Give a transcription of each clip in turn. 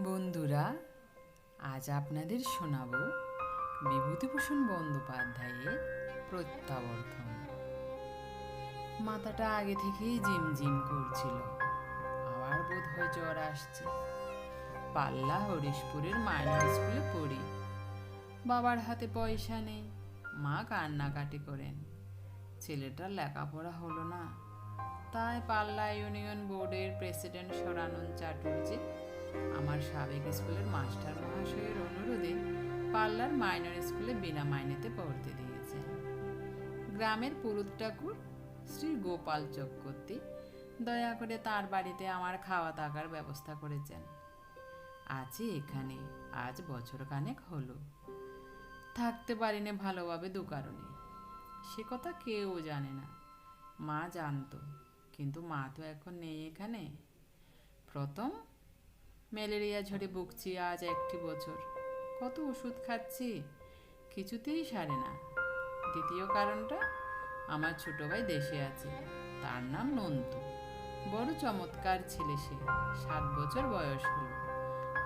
বন্ধুরা, আজ আপনাদের শোনাব বিভূতিভূষণ বন্দ্যোপাধ্যায়ের প্রত্যাবর্তন। মাথাটা আগে থেকেই জিমজিম করছিল, আবার বোধ হয় জ্বর আসছে। পাল্লা হরিশপুরের মাইনর স্কুলে পড়ি। বাবার হাতে পয়সা নেই, মা কান্নাকাটি করেন। ছেলেটার লেখাপড়া হলো না, তাই পাল্লা ইউনিয়ন বোর্ডের প্রেসিডেন্ট সরানন্দ চাটুর্জি আমার সাবেক স্কুলের মাস্টার মহাশয়ের অনুরোধে পাল্লার মাইনর স্কুলে বিনা মাইনেতে পড়তে দিয়েছেন গ্রামের পুরুত ঠাকুর, শ্রী গোপাল চক্রবর্তী, দয়া করে তার বাড়িতে আমার খাওয়া থাকার ব্যবস্থা করেছেন। আছি এখানে, আজ বছর খানেক হলো। থাকতে পারিনি ভালোভাবে দু কারণে। সে কথা কেউ জানে না। মা জানতো, কিন্তু মা তো এখন নেই এখানে। প্রথম ম্যালেরিয়া ঝরে ভুগছি, আজ একটি বছর। কত ওষুধ খাচ্ছি? কিছুতেই সারে না। দ্বিতীয় কারণটা, আমার ছোট ভাই দেশে আছে। তার নাম নন্তু। বড় চমৎকার ছেলে সে। সাত বছর বয়স হলো।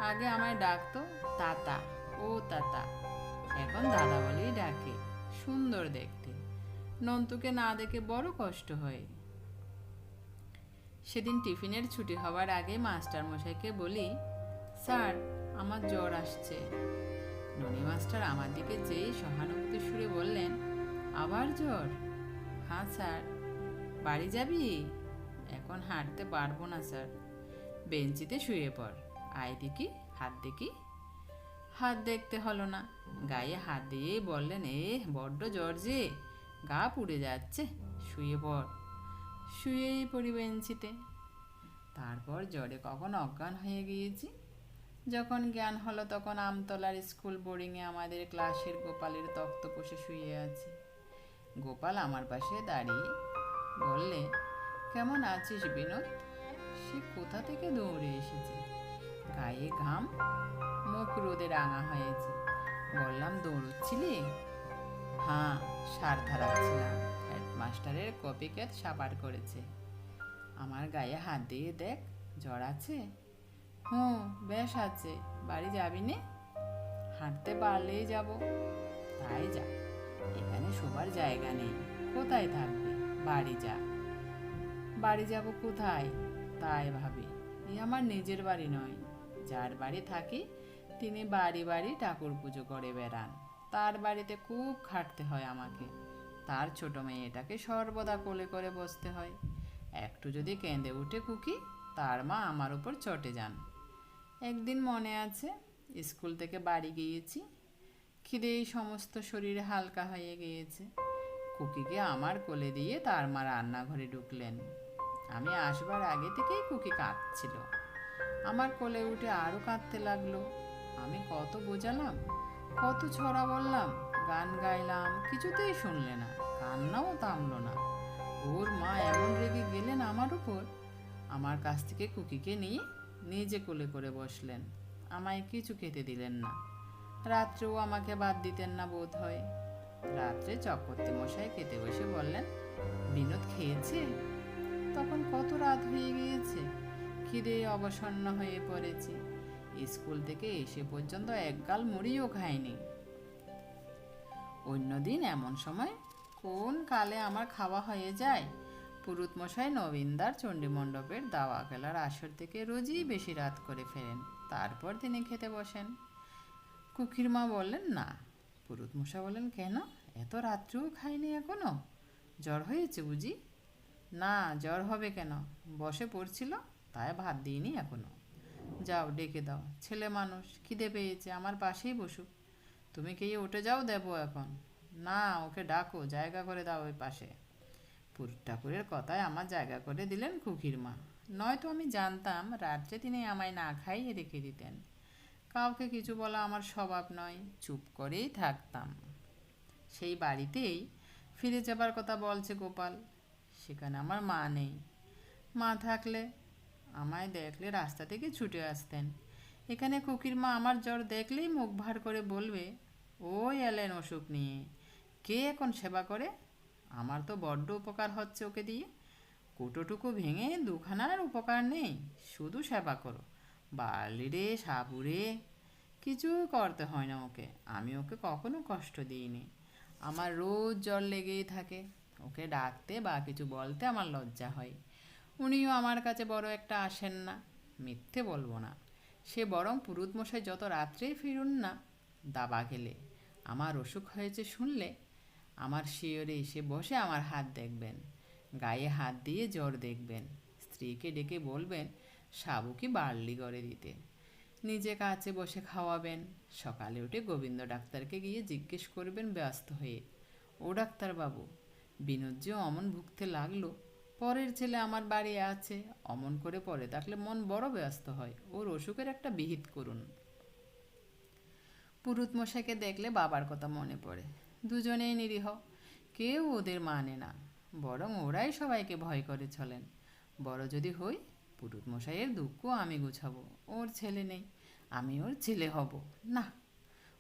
আগে আমায় ডাকতো, তাতা, ও তাতা। এখন দাদা বলেই ডাকে, সুন্দর দেখতে। নন্তুকে না দেখে বড় কষ্ট হয়। সেদিন টিফিনের ছুটি হওয়ার আগে মাস্টার মশাইকে বলি, স্যার, আমার জ্বর আসছে। ননি মাস্টার আমার দিকে যেই সহানুভূতি সুরে বললেন, আবার জ্বর? হ্যাঁ স্যার। বাড়ি যাবি? এখন হাঁটতে পারব না, স্যার। বেঞ্চিতে শুয়ে পড়। আয় দেখি, হাত দেখি। হাত দেখতে হলো না। গায়ে হাত দিয়েই বললেন এ বড্ড জ্বর যে। গা পুড়ে যাচ্ছে। শুয়ে পড়। শুয়েই পড়ি বেঞ্চিতে তারপর জ্বরে কখন অজ্ঞান হয়ে গিয়েছি। যখন জ্ঞান হলো তখন আমতলার স্কুল বোর্ডিংয়ে আমাদের ক্লাসের গোপালের তক্তপোষে শুয়ে আছি। গোপাল আমার পাশে দাঁড়িয়ে বললে, কেমন আছিস বিনোদ? সে কোথা থেকে দৌড়ে এসেছে? গায়ে ঘাম? মুখ রোদে রাঙা হয়েছে। বললাম, দৌড়চ্ছিলি? হ্যাঁ সার ধারাচ্ছিলাম হেডমাস্টারের কপি ক্যাট সাবার করেছে। আমার গায়ে হাত দিয়ে দেখ, জ্বর আছে? হুম বেশ আছে। বাড়ি যাবি নে? হাঁটতে পারলেই যাব। তাই যা, এখানে শোবার জায়গা নেই। কোথায় থাকবে? বাড়ি যা। বাড়ি যাব কোথায়? তাই ভাবি, এ আমার নিজের বাড়ি নয়। যার বাড়ি থাকি, তিনি বাড়ি বাড়ি ঠাকুর পুজো করে বেড়ান। তার বাড়িতে খুব খাটতে হয় আমাকে। তার ছোট মেয়েটাকে সর্বদা কোলে করে বসতে হয়। একটু যদি কেঁদে উঠে কুকি তার মা আমার উপর চটে যান। একদিন মনে আছে, স্কুল থেকে বাড়ি গিয়েছি। খিদেই সমস্ত শরীর হালকা হয়ে গিয়েছে। কুকিকে আমার কোলে দিয়ে তার মা রান্নাঘরে ঢুকলেন। আমি আসবার আগে থেকেই কুকি কাঁদছিল। আমার কোলে উঠে আরও কাঁদতে লাগল। আমি কত বোঝালাম, কত ছড়া বললাম গান গাইলাম, কিছুতেই শুনলে না, কান্নাও থামলো না। ওর মা এমন রেগে গেলেন আমার উপর। আমার কাছ থেকে কুকিকে নিয়ে নিজে কোলে করে বসলেন। আমায় কিছু খেতে দিলেন না। রাত্রেও আমাকে বাদ দিতেন না বোধ হয় রাত্রে চক্রবর্তী মশাই খেতে বসে বললেন, বিনোদ খেয়েছে? তখন কত রাত হয়ে গিয়েছে, খিদে অবসন্ন হয়ে পড়েছি। স্কুল থেকে এসে পর্যন্ত একগাল মুড়িও খাইনি অন্যদিন এমন সময় কোন কালে আমার খাওয়া হয়ে যায়? পুরুত মশাই নবীনদার চণ্ডীমণ্ডপের দাওয়া খেলার আসর থেকে রোজই বেশি রাত করে ফেরেন। তারপর তিনি খেতে বসেন। কুকির মা বললেন, না। পুরুত মশাই বললেন, কেন? এত রাত্রেও খাইনি এখনও? জ্বর হয়েছে বুঝি? না, জ্বর হবে কেন? বসে পড়ছিল, তাই ভাত দিইনি এখনও। যাও, ডেকে দাও। ছেলে মানুষ, খিদে পেয়েছে, আমার পাশেই বসুক। তুমি কি উঠে যাও দেবো এখন? না, ওকে ডাকো, জায়গা করে দাও ওই পাশে। ঠাকুরের কথায় আমার জায়গা করে দিলেন কুকির মা। নয়তো আমি জানতাম রাত্রে তিনি আমায় না খাইয়ে রেখে দিতেন। কাউকে কিছু বলা আমার স্বভাব নয়, চুপ করেই থাকতাম। সেই বাড়িতেই ফিরে যাবার কথা বলছে গোপাল। সেখানে আমার মা নেই। মা থাকলে আমায় দেখলে রাস্তা থেকে ছুটে আসতেন। এখানে কুকির মা আমার জ্বর দেখলেই মুখ ভার করে বলবে ওই এলেন অসুখ নিয়ে। কে এখন সেবা করে? আমার তো বড্ড উপকার হচ্ছে ওকে দিয়ে। কুটোটুকু ভেঙে দুখানার উপকার নেই, শুধু সেবা করো। বাড়লি রে সাপুরে কিছুই করতে হয় না ওকে। আমি ওকে কখনো কষ্ট দিইনি। আমার রোজ জ্বর লেগেই থাকে। ওকে ডাকতে বা কিছু বলতে আমার লজ্জা হয়। উনিও আমার কাছে বড় একটা আসেন না। মিথ্যে বলব না। সে বরং পুরুত মশাই যত রাত্রেই ফিরুন না, দাবা খেলে। আমার অসুখ হয়েছে শুনলে আমার শিয়রে এসে বসে আমার হাত দেখবেন, গায়ে হাত দিয়ে জ্বর দেখবেন, স্ত্রীকে ডেকে বলবেন, সাবুকে বার্লি করে দিতে। নিজে কাছে বসে খাওয়াবেন, সকালে উঠে গোবিন্দ ডাক্তারকে গিয়ে জিজ্ঞেস করবেন ব্যস্ত হয়ে, ও ডাক্তারবাবু বিনোদ যে অমন ভুগতে লাগল, পরের ছেলে আমার বাড়ি আছে, অমন করে পরে থাকলে মন বড় ব্যস্ত হয়, ওর অসুখের একটা বিহিত করুন। পুরুত মশাইকে দেখলে বাবার কথা মনে পড়ে। দুজনেই নিরীহ, কেউ ওদের মানে না, বরং ওরাই সবাইকে ভয় করে চলেন। বড় যদি হই, পুরুত মশাইয়ের দুঃখ আমি গুছাবো, ওর ছেলে নেই, আমি ওর ছেলে হব। না,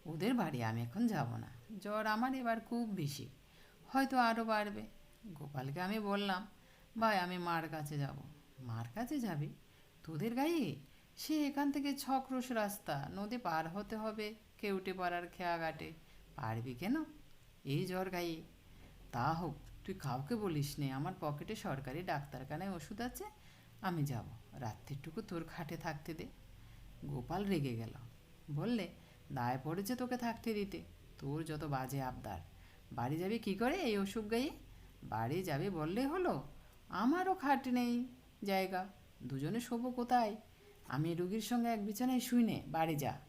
ওদের বাড়ি আমি এখন যাব না, জ্বর আমার এবার খুব বেশি, হয়তো আরও বাড়বে। গোপালকে আমি বললাম, ভাই, আমি মার কাছে যাব। মার কাছে যাবি? তোদের গায়ে? সে এখান থেকে ছক্রোশ রাস্তা, নদী পার হতে হবে। কেউটে পাড়ার খেয়া ঘাটে? পারবি কেন? এই জ্বর গায়ে। তা হোক, তুই কাউকে বলিস নে, আমার পকেটে সরকারি ডাক্তারখানায় ওষুধ আছে, আমি যাব। রাত্রিটুকু তোর খাটে থাকতে দে। গোপাল রেগে গেল। বললে, দায় পড়েছে তোকে থাকতে দিতে। তোর যত বাজে আবদার। বাড়ি যাবে কি করে এই অসুখ গায়ে? বাড়ি যাবে বললে হলো, আমারও খাট নেই জায়গা। দুজনে শোবো কোথায়? আমি রুগীর সঙ্গে এক বিছানায় শুই নে, বাড়ি যা।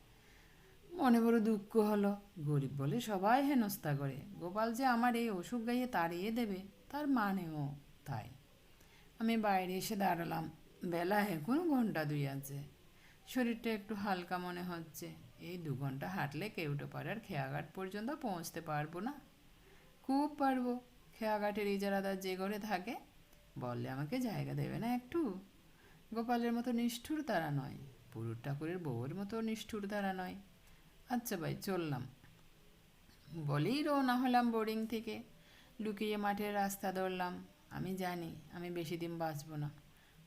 মনে বড় দুঃখ হলো। গরিব বলে সবাই হেনস্থা করে। গোপাল যে আমার এই অসুখ গাইয়ে তাড়িয়ে দেবে, তার মানেও তাই। আমি বাইরে এসে দাঁড়ালাম। বেলা এখনও ঘণ্টা দুই আছে। শরীরটা একটু হালকা মনে হচ্ছে। এই দু ঘণ্টা হাঁটলে কেউটো পাড়ার খেয়াঘাট পর্যন্ত পৌঁছতে পারব না। খুব পারব। খেয়াঘাটের ইজারাদার যে ঘরে থাকে, বললে আমাকে জায়গা দেবে না একটু। গোপালের মতো নিষ্ঠুর তারা নয়। পুরুর ঠাকুরের বউয়ের মতো নিষ্ঠুর তারা নয়। আচ্ছা ভাই, চললাম। বলেই রওনা হলাম বোর্ডিং থেকে। লুকিয়ে মাঠের রাস্তা ধরলাম। আমি জানি, আমি বেশি দিন বাঁচবো না।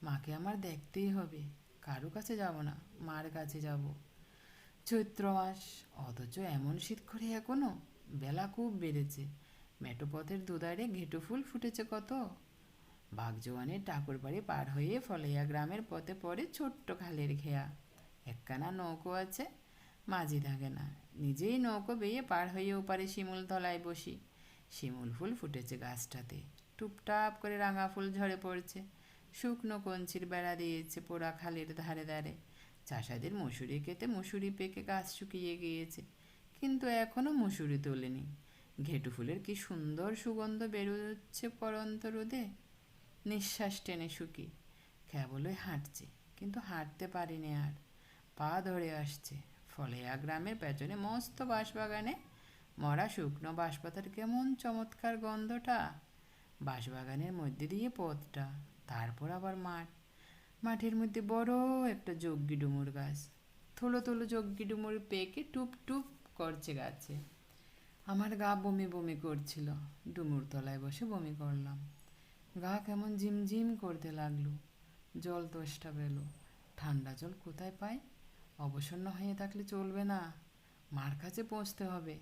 মাকে আমার দেখতেই হবে। কারও কাছে যাব না, মার কাছে যাব। চৈত্র মাস, অথচ এমন শীত করে এখনও। বেলা খুব বেড়েছে। মেটোপথের দুধারে ঘেঁটু ফুল ফুটেছে কত। বাগজোয়ানের ঠাকুর বাড়ি পার হয়ে ফলেয়া গ্রামের পথে পড়ে ছোট্ট খালের ঘেয়া। একখানা নৌকো আছে। মাঝি থাকে না। নিজেই নৌকো বেয়ে পার হয়ে ওপারে শিমুল তলায় বসি। শিমুল ফুল ফুটেছে গাছটাতে। টুপটাপ করে রাঙা ফুল ঝরে পড়ছে। শুকনো কঞ্চির বেড়া দিয়েছে পোড়া খালের ধারে ধারে। চাষাদের মুসুরি কেটে মুসুরি পেকে গাছ শুকিয়ে গিয়েছে। কিন্তু এখনও মুসুরি তোলেনি। ঘেটু ফুলের কি সুন্দর সুগন্ধ বেরোচ্ছে পরন্ত রোদে? নিঃশ্বাস টেনে শুকি। কেবলই হাঁটছে, কিন্তু হাঁটতে পারিনি আর। পা ধরে আসছে। ফলেয়া গ্রামের পেছনে মস্ত বাঁশবাগানে মরা শুকনো বাঁশপাতার কেমন চমৎকার গন্ধটা। বাঁশবাগানের মধ্যে দিয়ে পথটা, তারপর আবার মাঠ। মাঠের মধ্যে বড় একটা যজ্ঞি ডুমুর গাছ। থলো থলো যজ্ঞি ডুমুর পেকে টুপ টুপ করছে গাছে। আমার গা বমি বমি করছিল। ডুমুর তলায় বসে বমি করলাম। গা কেমন ঝিমঝিম করতে লাগল। জল দশটা পেল। ঠান্ডা জল কোথায় পাই অবসন্ন হয়ে থাকলে চলবে না। মার কাছে পৌঁছতে হবে।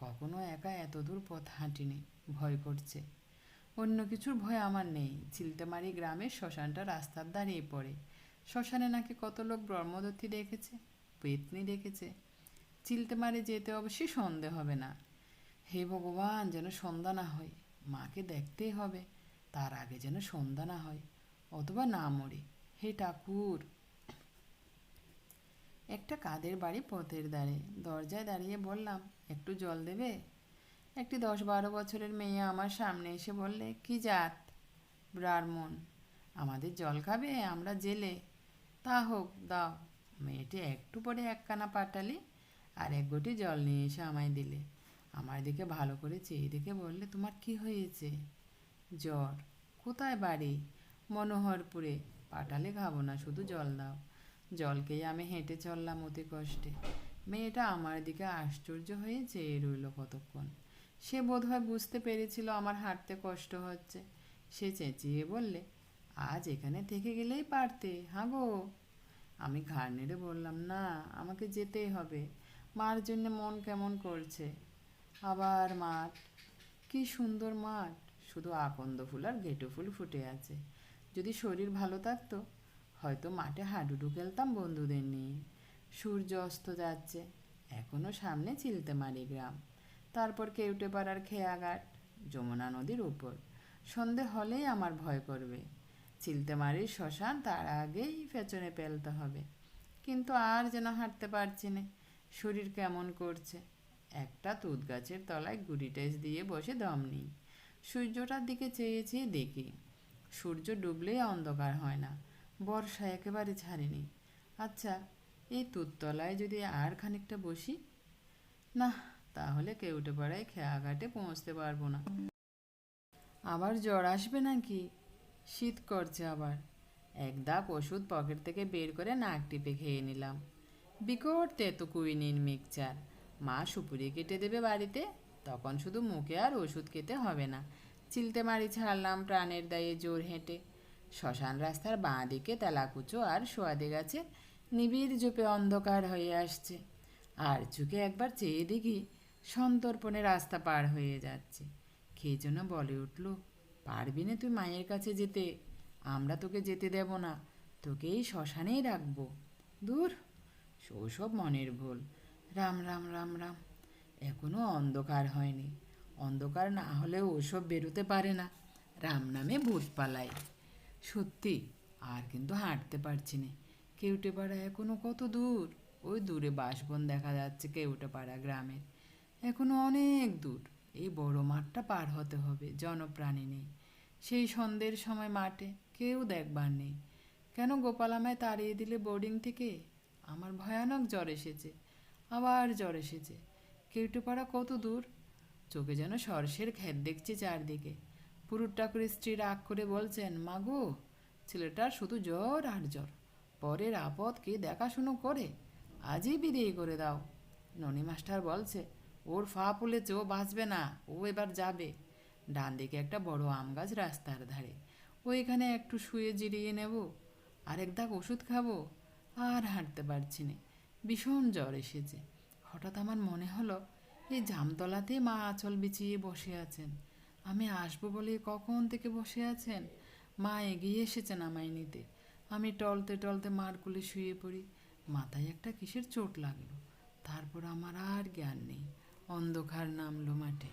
কখনো একা এত দূর পথ হাঁটিনি। ভয় করছে। অন্য কিছুর ভয় আমার নেই। চিলতেমারি গ্রামের শ্মশানটা রাস্তার দাঁড়িয়ে পড়ে। শ্মশানে নাকি কত লোক ব্রহ্মদত্তী দেখেছে, পেতনি দেখেছে। চিলতেমারি যেতে অবশ্যই সন্দেহ হবে না। হে ভগবান, যেন সন্ধ্যা না হয়। মাকে দেখতেই হবে। তার আগে যেন সন্ধ্যা না হয়। অথবা না মরে। হে ঠাকুর! একটা কাদের বাড়ি পথের ধারে। দরজায় দাঁড়িয়ে বললাম, একটু জল দেবে? একটি দশ বারো বছরের মেয়ে আমার সামনে এসে বললে, কি জাত? ব্রাহ্মণ। আমাদের জল খাবে, আমরা জেলে। তা হোক, দাও। মেয়েটি একটু পরে একখানা পাটালি আর এক গটি জল নিয়ে এসে আমায় দিলে। আমার দিকে ভালো করে চেয়ে দেখে বললে, তোমার কি হয়েছে? জ্বর। কোথায় বাড়ি? মনোহরপুরে। পাটালে খাব না, শুধু জল দাও। জলকেই আমি হেঁটে চললাম অতি কষ্টে। মেয়েটা আমার দিকে আশ্চর্য হয়ে চেয়ে রইল কতক্ষণ। সে বোধহয় বুঝতে পেরেছিল আমার হাঁটতে কষ্ট হচ্ছে। সে চেঁচিয়ে বললে, আজ এখানে থেকে গেলেই পারতে, হাঁ গো? আমি ঘাড় নেড়ে বললাম, না, আমাকে যেতেই হবে। মার জন্য মন কেমন করছে? আবার মাঠ কি সুন্দর মাঠ! শুধু আকন্দ ফুল আর গেটু ফুল ফুটে আছে। যদি শরীর ভালো থাকতো হয়তো মাঠে হাডুডু খেলতাম বন্ধুদের নিয়ে। সূর্য অস্ত যাচ্ছে, এখনও সামনে চিলতে মারি গ্রাম। তারপর কেউটে পাড়ার খেয়াঘাট, যমুনা নদীর উপর। সন্ধে হলেই আমার ভয় করবে। চিলতেমারির শ্মশান তার আগেই পেছনে পেলতে হবে। কিন্তু আর যেন হাঁটতে পারছি না। শরীর কেমন করছে? একটা তুত গাছের তলায় গুড়ি টেস দিয়ে বসে দম নিই। সূর্যটার দিকে চেয়ে চেয়ে দেখি। সূর্য ডুবলেই অন্ধকার হয় না। বর্ষা একেবারে ছাড়েনি। আচ্ছা এই তুততলায় যদি আর খানিকটা বসি? না, তাহলে কেউটে পাড়ায় খেয়াঘাটে পৌঁছতে পারব না। আবার জ্বর আসবে নাকি? শীত করছে আবার। এক দাপ ওষুধ পকেট থেকে বের করে নাক টিপে খেয়ে নিলাম। বিকট তেতো কুইনিন মিক্সচার। মা সুপুরি কেটে দেবে বাড়িতে, তখন শুধু মুখে আর ওষুধ খেতে হবে না। চিলতে মারি ছাড়লাম প্রাণের দায়ে জোর হেঁটে। শ্মশান রাস্তার বাঁ দিকে তেলাকুচো আর সোয়াদে গাছে নিবিড় জোপে অন্ধকার হয়ে আসছে। আর চোখে একবার চেয়ে দেখি সন্তর্পণে রাস্তা পার হয়ে যাচ্ছে। খেয়ে যেন বলে উঠল, পারবি না তুই মায়ের কাছে যেতে, আমরা তোকে যেতে দেব না তোকে এই শ্মশানেই রাখব। দূর ওসব মনের ভুল। রাম রাম রাম রাম। এখনও অন্ধকার হয়নি। অন্ধকার না হলেও ওসব বেরোতে পারে না। রাম নামে ভূত পালায় সত্যি, আর কিন্তু হাঁটতে পারছি না। কেউটে পাড়া এখনও কত দূর? ওই দূরে বাসবন দেখা যাচ্ছে কেউটে পাড়া গ্রামের। এখনও অনেক দূর। এই বড় মাঠটা পার হতে হবে, জনপ্রাণী নেই। সেই সন্ধ্যের সময় মাঠে কেউ দেখবার নেই। কেন গোপাল আমায় তাড়িয়ে দিলে বোর্ডিং থেকে? আমার ভয়ানক জ্বর এসেছে, আবার জ্বর এসেছে। কেউটেপাড়া কত দূর? চোখে যেন সরষের ক্ষেত দেখছি চারদিকে। পুরুর ঠাকুরের স্ত্রী রাগ করে বলছেন, মাগো ছেলেটার শুধু জ্বর আর জ্বর। পরের আপদ কে দেখাশুনো করে? আজই বিদেয় করে দাও। ননি মাস্টার বলছে, ওর ফা ফুলেছে ও বাঁচবে না, ও এবার যাবে। ডান দিকে একটা বড় আম গাছ রাস্তার ধারে। ওইখানে একটু শুয়ে জিরিয়ে নেব, আরেক দাগ ওষুধ খাব, আর হাঁটতে পারছি না। ভীষণ জ্বর এসেছে। হঠাৎ আমার মনে হলো, এই জামতলাতে মা আঁচল বিছিয়ে বসে আছেন। আমি আসব বলে কখন থেকে বসে আছেন? মা এগিয়ে এসেছেন আমায় নিতে। আমি টলতে টলতে মার কুলে শুয়ে পড়ি। মাথায় একটা কিসের চোট লাগল। তারপর আমার আর জ্ঞান নেই। অন্ধকার নামলো মাঠে।